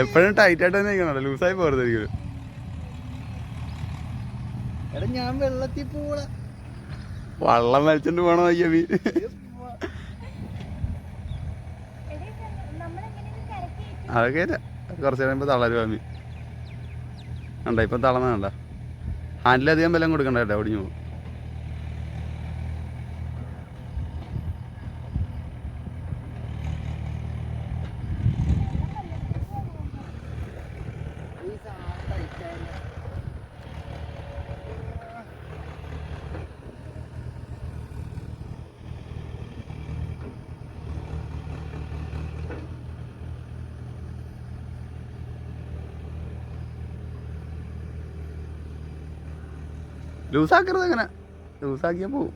എപ്പോഴും ടൈറ്റ് ആയിട്ട് തന്നെ നിൽക്കണോ. ലൂസായി പോകരുതായിരിക്കും എടാ ഞാൻ വെള്ളത്തിൽ വള്ളം വലിച്ചോണ്ട് പോണോ മീൻ അതൊക്കെ കുറച്ചു കുറച്ച് കഴിയുമ്പോൾ അമ്മി കണ്ട ഇപ്പം തളർന്ന കണ്ട? ഹാൻഡിലധികം ബലം കൊടുക്കണ്ട കേട്ടോ ഒടിഞ്ഞു പോകും. ലൂസാക്കരുത് അങ്ങനെ. ലൂസാക്കിയാൽ പോവും.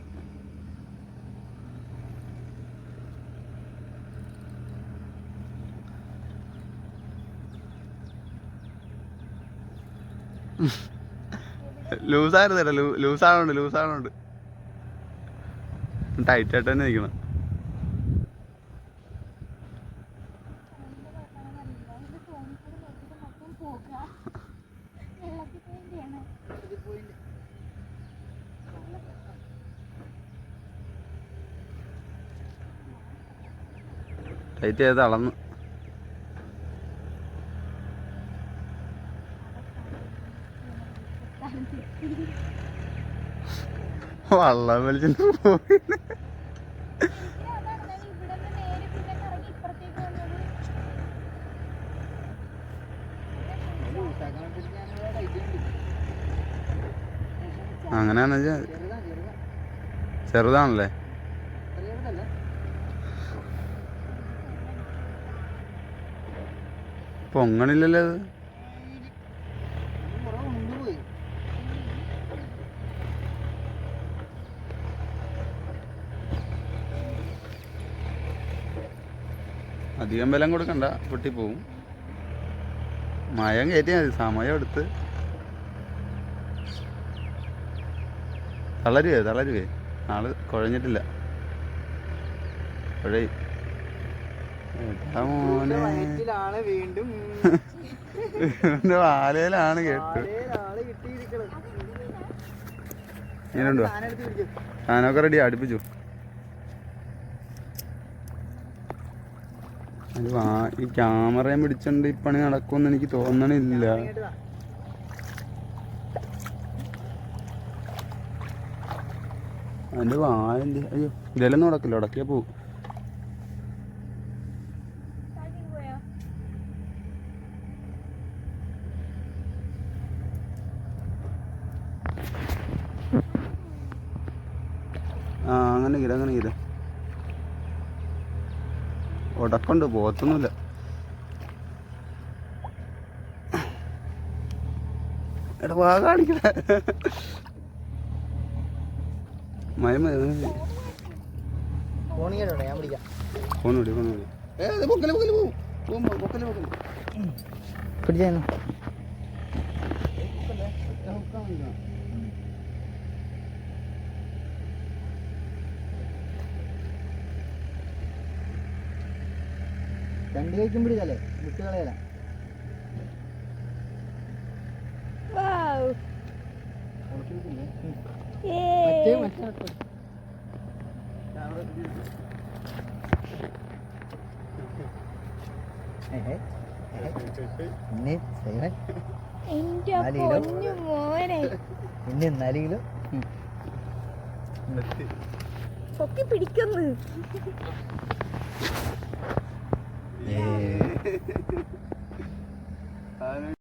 ലൂസായിരുന്നല്ല ലൂസാണുണ്ട് ലൂസാണുണ്ട് ടൈറ്റ് ആയിട്ട് തന്നെ നിൽക്കണം ഇത് പോയില്ല ടൈറ്റ് ചെയ്ത് അളന്ന്. വള്ളം വലിച്ചിട്ട് പോയി അങ്ങനെയാണെന്ന് ചെറുതാ ചെറുതാണല്ലേ? പൊങ്ങണില്ലല്ലോ അത്? അധികം ബലം കൊടുക്കണ്ട പൊട്ടിപ്പോവും. മയം കയറ്റിയാൽ മതി സമയം എടുത്ത്. തളരുവേ തളരുവേ. ആൾ കുഴഞ്ഞിട്ടില്ല. കുഴയും വീണ്ടും. വാലയിലാണ് കേട്ടു. ഇങ്ങനെയുണ്ടോ? സാധനം എടുത്ത് പിടിച്ചു ഞാനൊക്കെ റെഡി അടുപ്പിച്ചു അത് വാ ഈ ക്യാമറയും പിടിച്ചോണ്ട് ഈ പണി നടക്കുമെന്ന് എനിക്ക് തോന്നണില്ല. അതിന്റെ വാലെന്ത് അയ്യോ ഇതെല്ലാം ഉടക്കില്ല? ഉടക്കിയ പോ. ആ അങ്ങനെ ഇര അങ്ങനെ ഇര ഉടക്കുണ്ട് പോത്തൊന്നുമില്ല എടാ വാ കാണിക്കണ പിടിക്കാം ഫോണോടി ഫോണോടി പൊക്കൽ പൊക്കൽ പോവും പൊക്കൽ പൊക്കൽ. പിടിച്ചായിരുന്നു രണ്ട് കൈക്കും പിടിച്ചല്ലേ? വിട്ട് കളയല നാല് കിലോ പൊക്കി പിടിക്കുന്നു. ആ